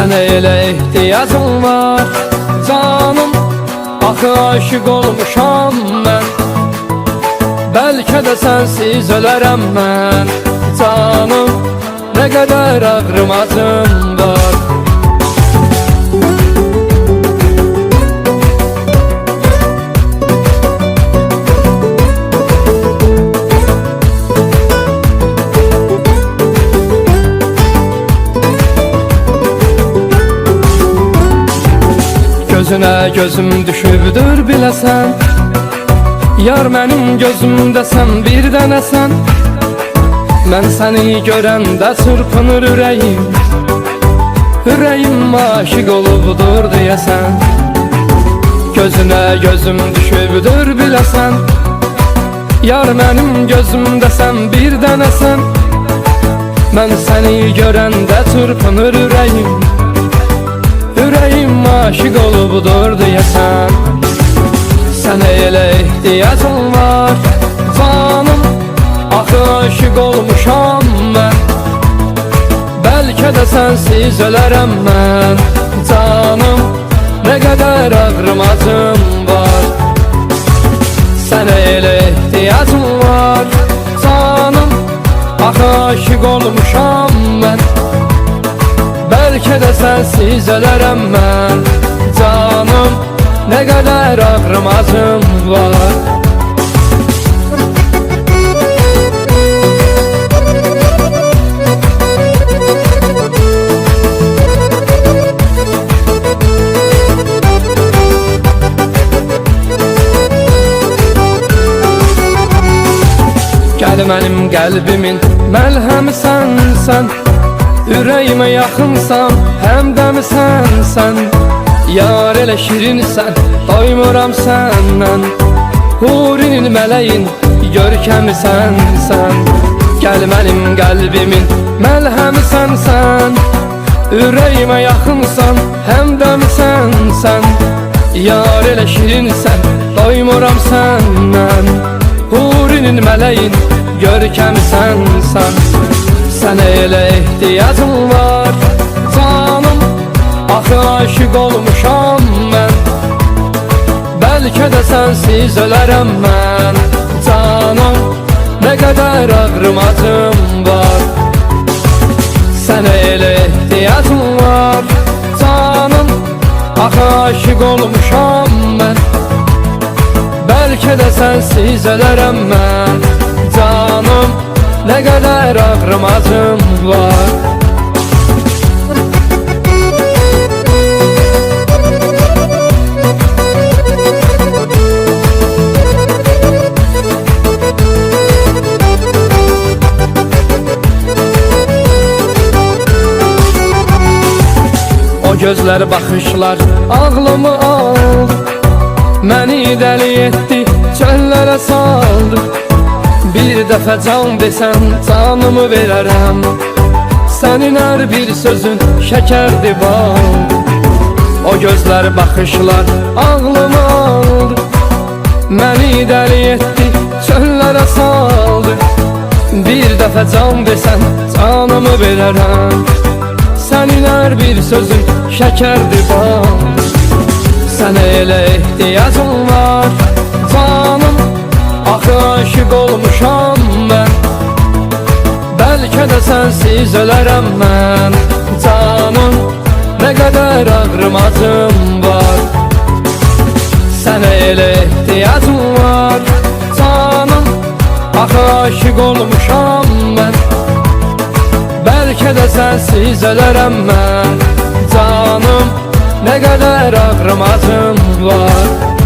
Sənə elə ehtiyacım var. Canım Axı aşık olmuşam mən Bəlkə də sənsiz ölərəm mən Canım Nə qədər ağrımacım var Gözüne gözüm düşübdür biləsən Yar mənim gözümdəsən bir dənəsən Mən səni görəndə çırpınır ürəyim Ürəyim aşiq olubdur deyəsən Gözünə gözüm düşübdür biləsən Yar mənim gözümdəsən bir dənəsən Mən səni görəndə çırpınır ürəyim Aşiq olubdur deyəsən Sənə elə ehtiyacım var Canım Axı aşiq olmuşam mən Bəlkə də sənsiz ölərəm mən Canım Nə qədər ağrımacım var. Sənə elə ehtiyacım var Canım Axı aşiq olmuşam mən Bəlkə də sənsiz ölərəm Canım Nə qədər ağrımacım var. Gəl mənim qəlbimin məlhəmi sənsən Ürəyimə yaxınsan, həmdəmi sənsən Yar elə şirinsən, doymuram səndən Hurinin mələyin, görkəmi sənsən Gəl mənim qəlbimin məlhəmi sənsən Ürəyimə yaxınsan, həmdəmi sənsən Yar elə şirinsən, doymuram səndən Hurinin mələyin, görkəmi sənsən Sənə elə ehtiyacım var. Canım Axı aşık olmuşam mən Bəlkə də sənsiz ölərəm mən Canım Nə qədər ağrımacım var. Sənə elə ehtiyacım var. Canım Axı aşık olmuşam mən Bəlkə də sənsiz ölərəm mən Canım Nə qədər ağrımacım var. O gözlər baxışlar ağlımı aldı Məni dəli etdi, çöllərə saldı Bir dəfə can desən canımı verərəm Sənin hər bir sözün şəkərdir bal O gözlər baxışlar ağlımı aldı. Məni dəli etdi çöllərə saldı Bir dəfə can desən canımı verərəm Sənin hər bir sözün şəkərdir bal Sənə elə ehtiyacım var Axı aşık olmuşam mən Bəlkə də sənsiz ölərəm mən Canım nə qədər ağrımacım var. Sənə elə ehtiyacım var. Canım Axı aşık olmuşam mən Bəlkə də sənsiz ölərəm mən Canım nə qədər ağrımacım var